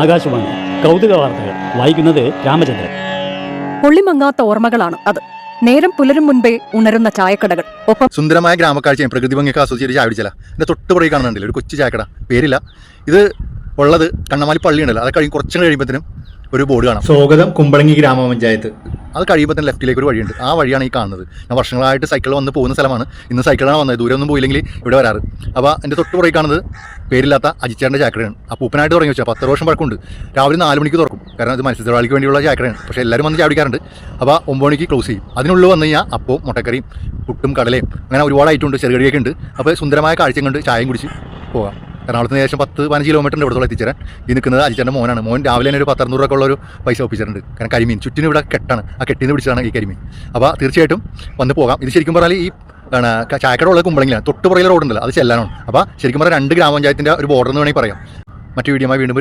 ആകാശവാണി. കൗതുക വാർത്തകൾ വായിക്കുന്നത് രാമചന്ദ്രൻ. പൊള്ളിമങ്ങാത്ത ഓർമ്മകളാണ് അത്. നേരം പുലരും മുൻപേ ഉണരുന്ന ചായക്കടകൾ. ഒപ്പം സുന്ദരമായ ഗ്രാമക്കാഴ്ചയും പ്രകൃതി ഭംഗിയൊക്കെ ആസ്വദിച്ചൊരു ചായ പിടിച്ചല്ല എന്റെ തൊട്ട് പുറകെ കാണുന്നുണ്ടല്ലോ ഒരു കൊച്ചു ചായക്കട. പേരില്ല. ഇത് ഉള്ളത് കണ്ണമാലി പള്ളി ഉണ്ടല്ലോ അത് കഴിഞ്ഞ് കുറച്ചും കഴിയുമ്പോഴത്തേനും ഒരു ബോർഡ് കാണാം. സ്വാഗതം കുമ്പളങ്ങി ഗ്രാമപഞ്ചായത്ത്. അത് കഴിയുമ്പോൾ തന്നെ ലെഫ്റ്റിലേക്ക് ഒരു വഴിയുണ്ട്. ആ വഴിയാണ് ഈ കാണുന്നത്. ഞാൻ വർഷങ്ങളായിട്ട് സൈക്കിൾ വന്ന് പോകുന്ന സ്ഥലമാണ്. ഇന്ന് സൈക്കിളാണ് വന്നത്. ദൂരെ ഒന്നും പോയില്ലെങ്കിൽ ഇവിടെ വരാറ്. അപ്പോൾ എന്റെ തൊട്ട് പുറകെ കാണുന്നത് പേരില്ലാത്ത അജിച്ചേന്റെ ചാക്കടയാണ് ആ പൂപ്പനായിട്ട് തുടങ്ങി വെച്ചാൽ പത്ത് വർഷം പഴക്കമുണ്ട്. രാവിലെ നാല് മണിക്ക് തുറക്കും. കാരണം ഇത് മത്സ്യത്തൊഴിലാളിക്ക് വേണ്ടിയുള്ള ചാക്കടയാണ് പക്ഷേ എല്ലാവരും വന്ന് ചാടിക്കാറുണ്ട്. അപ്പോൾ ഒമ്പത് മണിക്ക് ക്ലോസ് ചെയ്യും. അതിനുള്ളിൽ വന്നു കഴിഞ്ഞാൽ അപ്പോൾ മുട്ടക്കറിയും പുട്ടും കടലയും അങ്ങനെ ഒരുപാട് ഐറ്റം ഉണ്ട് ചെറുകടിയൊക്കെ ഉണ്ട്. അപ്പോൾ സുന്ദരമായ കാഴ്ചയും കണ്ട് ചായയും കുടിച്ച് പോകാം. എറണാകുളത്ത് നിന്ന് ഏകദേശം പത്ത് പതിനഞ്ച് കിലോമീറ്ററിന്റെ ഇവിടത്തോളം എത്തിച്ചേരാൻ. ഈ നിൽക്കുന്നത് അജിച്ചേന്റെ മോനാണ്. മോൻ രാവിലെ തന്നെ ഒരു പത്തറുന്നൂറ് ഒക്കെ ഉള്ളൊരു പൈസ ഒപ്പിച്ചിട്ടുണ്ട് കാരണം കരിമീൻ ചുറ്റിനും ഇവിടെ കെട്ടാണ്. ആ കെട്ടിന്ന് പിടിച്ചതാണ് ഈ കരിമീൻ. അപ്പോൾ തീർച്ചയായിട്ടും വന്ന് പോകാം. ഇത് ശരിക്കും പറഞ്ഞാൽ ഈ ചായക്കട ഉള്ള കുമ്പളങ്ങിലാണ് തൊട്ട് പുറകിലെ റോഡുണ്ടല്ലോ അത് ചെല്ലാനാണ്. അപ്പോൾ ശരിക്കും പറഞ്ഞാൽ രണ്ട് ഗ്രാമപഞ്ചായത്തിന്റെ ഒരു ബോർഡർ എന്ന് വേണമെങ്കിൽ പറയാം. മറ്റു വീഡിയോമായി വീണ്ടും